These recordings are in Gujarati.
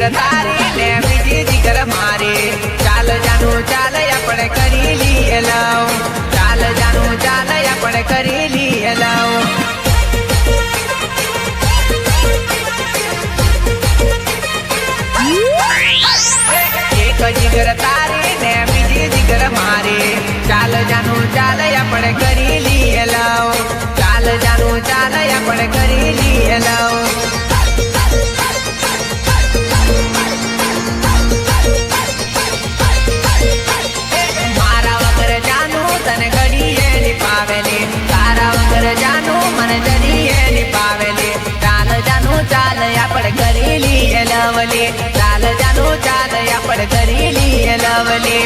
જીગર તારી ને બીજી જીગર મારી. ચાલ જાનું, ચાલ આપણે કરી લઈએ લાવ. ચાલ જાનું, ચાલ આપણે કરી લઈએ લાવ. એક જીગર તારી ને બીજી જીગર મારી. ચાલ જાનું, ચાલ આપણે લવલી ચાલ જાનો ચાલ આપણે કરી લઈએ લવલે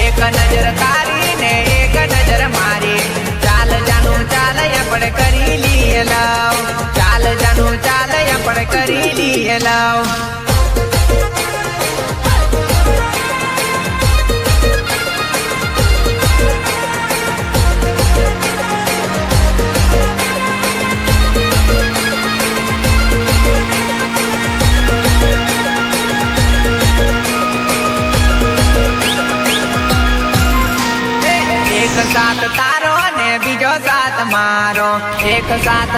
એક નજર તારી ને એક નજર મારી ચાલ જાનો ચાલ આપણે કરી લઈએ લવ ચાલ જાનો ચાલ આપણે કરી લઈએ લવ સાથ તારો ને બીજો સાથ મારો. એક સાથ